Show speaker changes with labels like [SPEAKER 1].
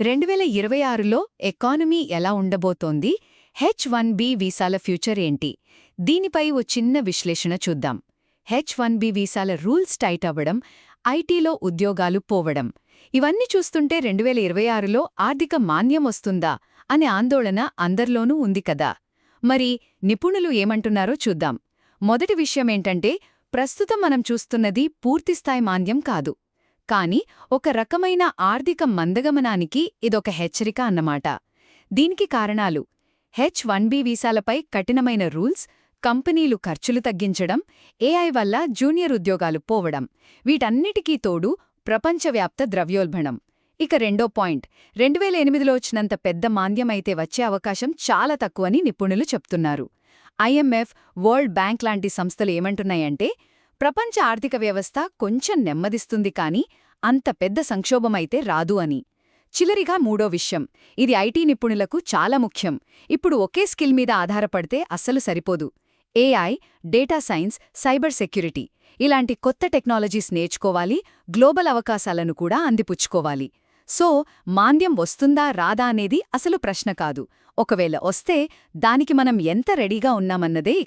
[SPEAKER 1] రెండు వేల ఇరవై ఆరులో ఎకానమీ ఎలా ఉండబోతోంది? హెచ్ వన్ బి వీసాల ఫ్యూచర్ ఏంటి? దీనిపై ఓ చిన్న విశ్లేషణ చూద్దాం. హెచ్ వన్ బి వీసాల రూల్స్ టైట్ అవ్వడం ఐటీలో ఉద్యోగాలు పోవడం. ఇవన్నీ చూస్తుంటే రెండు వేల ఇరవై ఆరులో ఆర్థిక మాన్యం వస్తుందా అనే ఆందోళన అందర్లోనూ ఉంది కదా. మరి నిపుణులు ఏమంటున్నారో చూద్దాం. మొదటి విషయమేంటంటే ప్రస్తుతం మనం చూస్తున్నది పూర్తిస్థాయి మాంద్యం కాదు. కానీ ఒక రకమైన ఆర్థిక మందగమనానికి ఇదొక హెచ్చరిక అన్నమాట. దీనికి కారణాలు. హెచ్ వన్ బి వీసాలపై కఠినమైన రూల్స్ కంపెనీలు ఖర్చులు తగ్గించడం ఏఐ వల్ల జూనియర్ ఉద్యోగాలు పోవడం వీటన్నిటికీ తోడు ప్రపంచవ్యాప్త ద్రవ్యోల్బణం. ఇక రెండో పాయింట్. రెండు వేల ఎనిమిదిలో వచ్చినంత పెద్ద మాంద్యమైతే వచ్చే అవకాశం చాలా తక్కువని నిపుణులు చెప్తున్నారు. ఐఎంఎఫ్ వరల్డ్ బ్యాంక్ లాంటి సంస్థలు ఏమంటున్నాయంటే ప్రపంచ ఆర్థిక వ్యవస్థ కొంచెం నెమ్మదిస్తుంది కానీ అంత పెద్ద సంక్షోభమైతే రాదు అని. చిలరిగా మూడో విషయం ఇది ఐటీ నిపుణులకు చాలా ముఖ్యం. ఇప్పుడు ఒకే స్కిల్ మీద ఆధారపడితే అస్సలు సరిపోదు. AI data science cyber security ఇలాంటి కొత్త టెక్నాలజీస్ నేర్చుకోవాలి గ్లోబల్ అవకాశాలను కూడా అందిపుచ్చుకోవాలి. సో మాంద్యం వస్తుందా రాదా అనేది అసలు ప్రశ్న కాదు. ఒకవేళ వస్తే దానికి మనం ఎంత రెడీగా ఉన్నామన్నదే